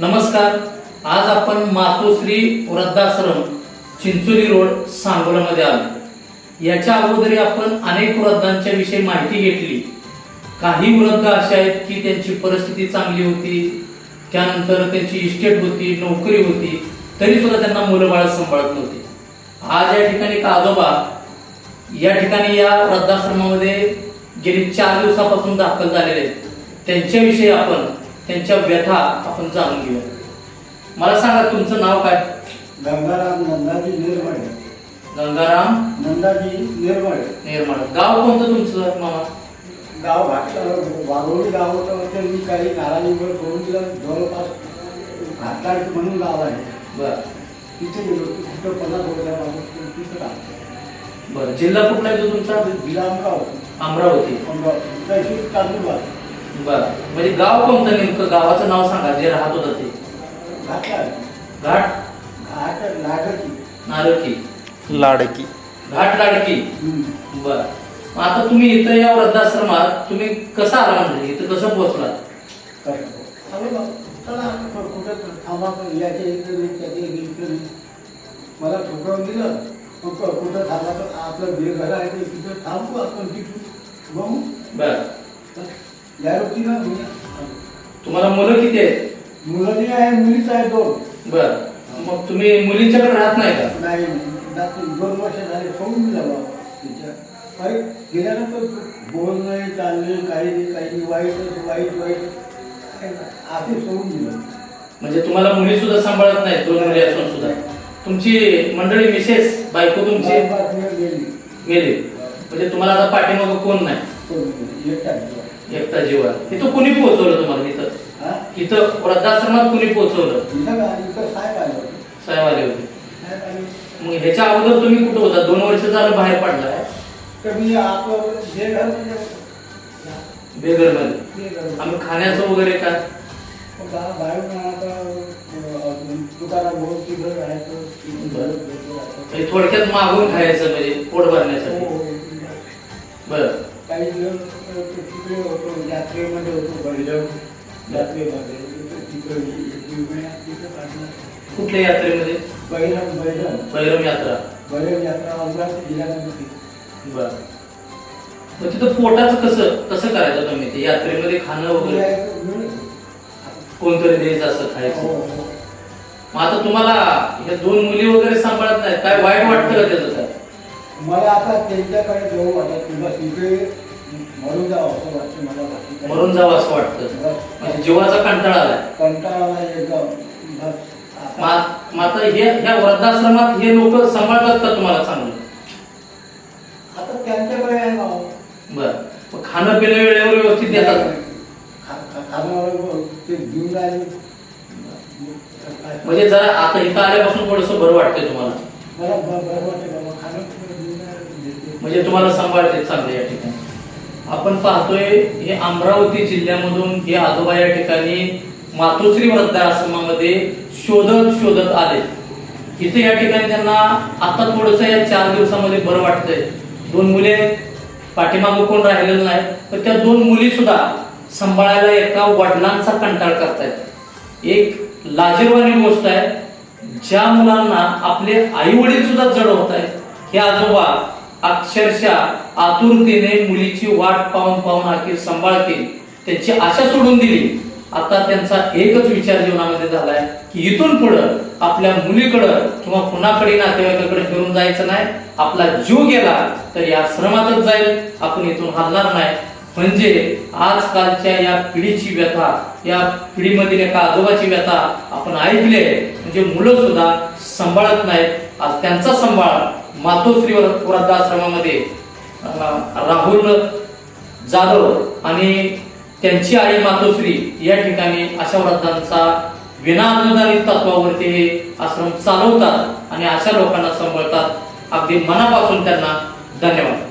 नमस्कार. आज आपण मातोश्री वृद्धाश्रम चिंचोली रोड सांगोलामध्ये आलो. याच्या अगोदरी आपण अनेक वृद्धांच्या विषयी माहिती घेतली. काही वृद्ध असे आहेत की त्यांची परिस्थिती चांगली होती त्यानंतर त्यांची इस्टेट होती नोकरी होती तरी सुद्धा त्यांना मुलं बाळ सांभाळत नव्हती. आज या ठिकाणी एक आजोबा या ठिकाणी या वृद्धाश्रमामध्ये गेली चार दिवसापासून दाखल झालेले आहेत. त्यांच्याविषयी आपण त्यांच्या व्यथा आपण जाणून घेऊया. मला सांगा तुमचं नाव काय? गंगाराम नंदाजी निर्मळे. गंगाराम नंदाजी निर्मळे. निर्माण गाव कोणतं तुमचं मामा? गाव घाटला वाघोली गाव होतं ते मी काही नारायणगड करून दिलं जवळपास घाटलाड म्हणून गाव आहे. बर. तिथे गेलो तिथं पन्नास रुपया तिथं टाकलं बर. जिल्हा कुठला येतो तुमचा? जिल्हा अमराव अमरावती. तहसील तालुका बर. म्हणजे गाव कोणतं नेमकं? गावाचं नाव सांगा जे राहत होतं ते. घाटलाड घाट? घाट लागाची नारकी. लाडकी. घाट लाडकी. हम्म. बर. मग आता तुम्ही इथं या वृद्धाश्रमात तुम्ही कसं आला म्हणजे? इथं कसं पोहोचलात? अरे बा, चला आपण कुठं थांबा पण. याच्या इकडे नाही, त्याच्या इकडे नाही. मला ठोकळून दिलं. मग क- कुठं थांबा तर आपलं जे घर आहे ते तिथं थांबू आपण तिथून. बघू. बर. या मी तुम्हाला मुलं किती आहेत? मुलं जी आहे मुलीच आहे दोन. बर. मग तुम्ही मुलींच्याकडे राहत नाही का? नाही दाखल दोन वर्ष झाले सोडून दिलं बा तिच्या अरे गेल्यानंतर बोल नाही चालले काही नाही काही नाही. वाईट वाईट वाईट. आधी सोडून दिलं. म्हणजे तुम्हाला मुली सुद्धा सांभाळत नाही दोन मुली असून सुद्धा. तुमची मंडळी विशेष बायको तुमची? तिला गेली. मेली म्हणजे तुम्हाला आता पाठीमागं कोण नाही? सोडून दिली एकटा. एकटा जीवा इथं कुणी पोहोचवलं तुम्हाला? इथं हा? इथं वृद्धाश्रमात कुणी पोहोचवलं? साहेब आले होते. मग ह्याच्या अगोदर तुम्ही कुठं होता? दोन वर्ष झालं बाहेर पडलाय. तर मी आपलं जे घर म्हणजे घर. आम्ही खाण्याचं वगैरे काय तिथं तिथं राहायचं. म्हणजे थोडक्यात मागून खायचं म्हणजे पोट हो, भरण्यासाठी हो. बर. तिकडे होतो यात्रेमध्ये होतो. बैठक यात्रेमध्ये तिथं- तिकडे तिथं. कुठल्या यात्रेमध्ये? बैरम बैरम बैरम यात्रा. बैरम यात्रा अमरावती जिल्ह्यामध्ये. बर. मग तिथं पोटाचं कसं कसं करायचं तुम्ही? ते यात्रेमध्ये खाणं वगैरे? कोणतरी द्यायचं असं हो, खायचं? हो. मग आता तुम्हाला ह्या दोन मुली वगैरे सांभाळत नाही काय वाईट वाटतं का त्याचं? काय मला आता त्यांच्याकडे जाऊ वाटत. बस इथे मरून जावं असं वाटतं मला बाकी काही. मरून जावं असं वाटतं. म्हणजे जीवाचा कंटाळा आलाय. कंटाळा आला एकदम. बस. आता- मा- मग आता हे ह्या वृद्धाश्रमात हे लोक सांभाळतात का तुम्हाला चांगलं? आता त्यांच्याकडे आहे बर. खाणं पिणं वेळेवर व्यवस्थित देतात खा- खा- खाण्यावर ते घेऊन राहिले. म्हणजे जरा आता इथं आल्यापासून थोडस बरं वाटतंय तुम्हाला. मला ब- बरं वाटतं बाबा खाणं पिणं घेऊन राहिले. देते. म्हणजे तुम्हाला सांभाळते चांगले या ठिकाणी. आपण पाहतोय हे अमरावती जिल्ह्यामधून हे आजोबा या ठिकाणी मातोश्री वृद्धाश्रमामध्ये शोधत शोधत आले. इथे या ठिकाणी त्यांना आता थोडस या चार दिवसामध्ये बरं वाटतंय. दोन मुले पाठीमागं कोण राहिलेलं नाही पण त्या दोन मुली सुद्धा सांभाळायला एका वडिलांचा कंटाळ करतायत. एक लाजीरवाणी गोष्ट आहे ज्या मुलांना आपले आई वडील सुद्धा जड होत आहेत हे आजोबा अक्षरशः आतुरतेने मुलीची वाट पाहून पाहून अखेर सांभाळतील त्यांची आशा सोडून दिली. आता त्यांचा एकच विचार जीवनामध्ये झालाय की इथून पुढं आपल्या मुलीकडं किंवा कुणाकडे नातेवाईकाकडे फिरून जायचं नाही. आपला जीव गेला तर या श्रमातच जाईल. आपण इथून हलणार नाही. म्हणजे आजकालच्या या पिढीची व्यथा या पिढीमधील एका आजोबाची व्यथा आपण ऐकले म्हणजे मुलं सुद्धा सांभाळत नाहीत. आज त्यांचा सांभाळ मातोश्री वृद्धाश्रमामध्ये राहुल जाधव आणि त्यांची आई मातोश्री या ठिकाणी अशा वृद्धांचा विनाअनुदानित तत्वावरती हे आश्रम चालवतात आणि अशा लोकांना सांभाळतात. अगदी मनापासून त्यांना धन्यवाद.